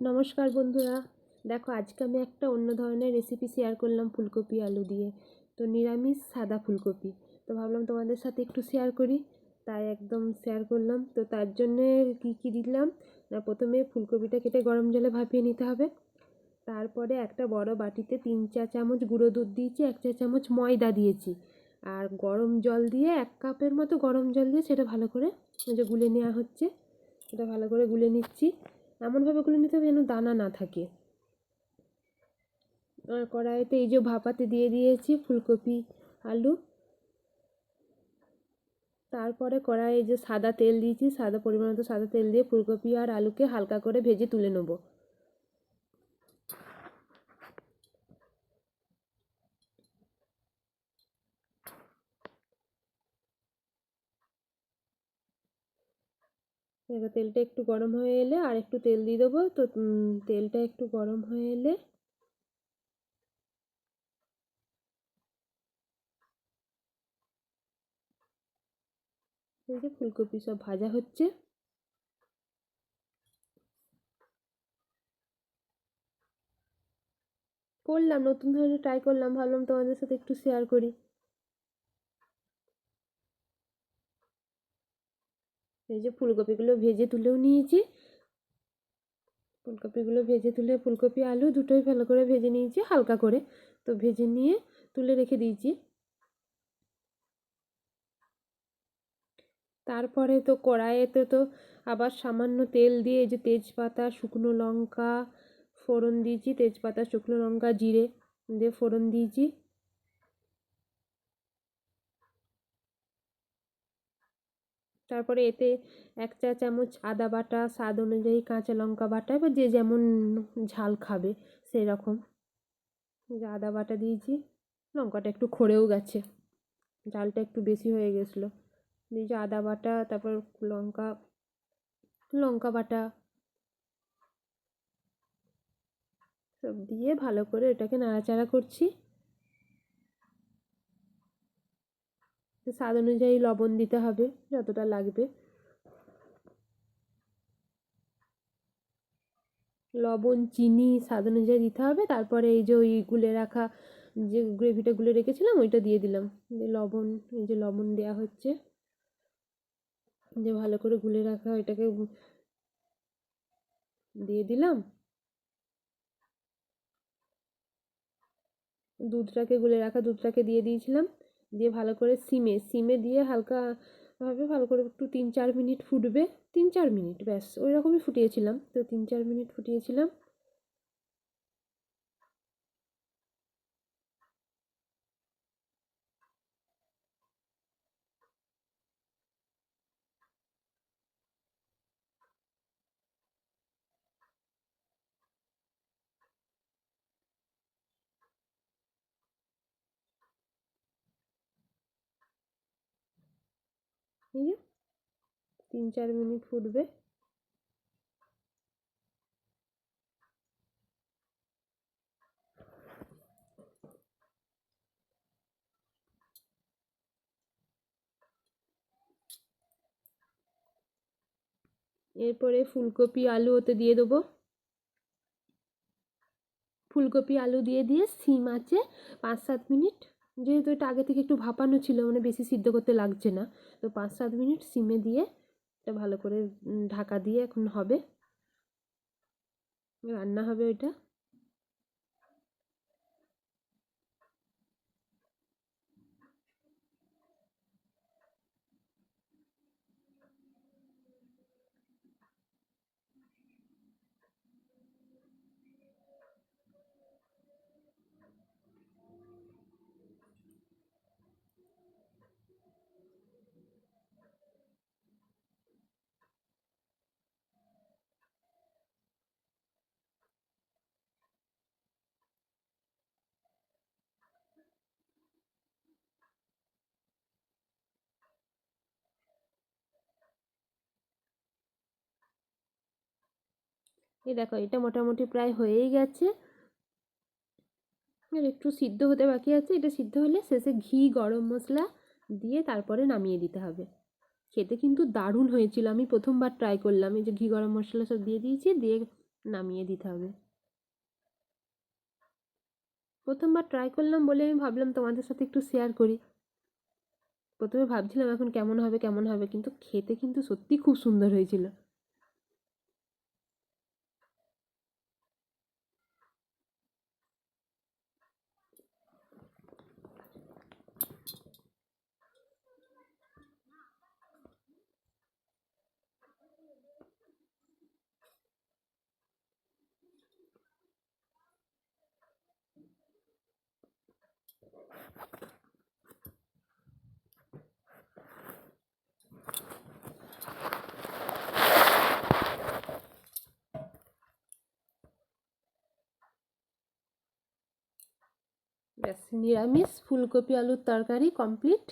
নমস্কার বন্ধুরা। দেখো, আজকে আমি একটা অন্য ধরনের রেসিপি শেয়ার করলাম ফুলকপি, আলু দিয়ে। তো নিরামিষ সাদা ফুলকপি। তো ভাবলাম তোমাদের সাথে একটু শেয়ার করি। তাই একদম শেয়ার করলাম। তো তার জন্যে কী কী দিলাম? না, প্রথমে ফুলকপিটা কেটে গরম জলে ভাপিয়ে নিতে হবে। তারপরে একটা বড় বাটিতে তিন চা চামচ গুঁড়ো দুধ দিয়েছি, এক চা চামচ ময়দা দিয়েছি। আর গরম জল দিয়ে এক কাপের মতো গরম জল দিয়ে সেটা ভালো করে যে গুলে নেওয়া হচ্ছে, সেটা ভালো করে গুলে নিচ্ছি। এমনভাবে গুলে নিতে হবে যেন দানা না থাকে। আর কড়াইতে এই যে ভাপাতে দিয়ে দিয়েছি ফুলকপি, আলু। তারপরে কড়াইয়ে যে সাদা তেল দিয়েছি, সাদা পরিমাণ মতো সাদা তেল দিয়ে ফুলকপি আর আলুকে হালকা করে ভেজে তুলে নেব। এবার তেলটা একটু গরম হয়ে এলে আর একটু তেল দিয়ে দেবো। তো তেলটা একটু গরম হয়ে এলে এই যে ফুলকপি সব ভাজা হচ্ছে। করলাম, নতুন ধরনের ট্রাই করলাম, ভাবলাম তোমাদের সাথে একটু শেয়ার করি। এই যে ফুলকপিগুলো ভেজে তুলেও নিয়েছি। ফুলকপিগুলো ভেজে তুলে ফুলকপি, আলু দুটোই ভালো করে ভেজে নিয়েছি, হালকা করে। তো ভেজে নিয়ে তুলে রেখে দিয়েছি। তারপরে তো কড়াইয়েতে তো আবার সামান্য তেল দিয়ে এই যে তেজপাতা, শুকনো লঙ্কা ফোড়ন দিয়েছি, তেজপাতা, শুকনো লঙ্কা, জিরে দিয়ে ফোড়ন দিয়েছি। তারপরে এতে এক চা চামচ আদা বাটা, স্বাদ অনুযায়ী কাঁচা লঙ্কা বাটা এবার যে যেমন ঝাল খাবে সেই রকম যে আদা বাটা দিয়েছি, লঙ্কাটা একটু খড়েও গেছে, ঝালটা একটু বেশি হয়ে গেছিল। দিয়েছি আদা বাটা, তারপর লঙ্কা লঙ্কা বাটা সব দিয়ে ভালো করে এটাকে নাড়াচাড়া করছি। স্বাদ অনুযায়ী লবণ দিতে হবে যতটা লাগবে। লবণ, চিনি স্বাদ অনুযায়ী দিতে হবে। তারপরে এই যে ওই গুলে রাখা যে গ্রেভিটা গুলে রেখেছিলাম, ওইটা দিয়ে দিলাম। যে লবণ, এই যে লবণ দেওয়া হচ্ছে, যে ভালো করে গুলে রাখা এটাকে দিয়ে দিলাম। দুধটাকে গুলে রাখা দুধটাকে দিয়ে দিয়েছিলাম। দিয়ে ভালো করে সিমে সিমে দিয়ে হালকাভাবে ভালো করে একটু তিন চার মিনিট ফুটবে, তিন চার মিনিট ব্যাস, ওই রকমই ফুটিয়েছিলাম। তো তিন চার মিনিট ফুটিয়েছিলাম। এই তিন চার মিনিট ফুটবে। এরপরে ফুলকপি, আলু ওতে দিয়ে দেবো। ফুলকপি, আলু দিয়ে দিয়ে, সিম আছে, পাঁচ সাত মিনিট। যেহেতু এটা আগে থেকে একটু ভাপানো ছিল মানে বেশি সিদ্ধ করতে লাগছে না। তো পাঁচ সাত মিনিট সিমে দিয়ে এটা ভালো করে ঢাকা দিয়ে এখন হবে। রান্না হবে ওইটা। এই দেখো, এটা মোটামুটি প্রায় হয়েই গেছে। আর একটু সিদ্ধ হতে বাকি আছে। এটা সিদ্ধ হলে শেষে ঘি, গরম মশলা দিয়ে তারপরে নামিয়ে দিতে হবে। খেতে কিন্তু দারুণ হয়েছিল। আমি প্রথমবার ট্রাই করলাম। এই যে ঘি, গরম মশলা সব দিয়ে দিয়েছি, দিয়ে নামিয়ে দিতে হবে। প্রথমবার ট্রাই করলাম বলে আমি ভাবলাম তোমাদের সাথে একটু শেয়ার করি। প্রথমে ভাবছিলাম এখন কেমন হবে কেমন হবে, কিন্তু খেতে কিন্তু সত্যি খুব সুন্দর হয়েছিল। ব্যাস নিরামিষ ফুলকপি আলুর তরকারি কমপ্লিট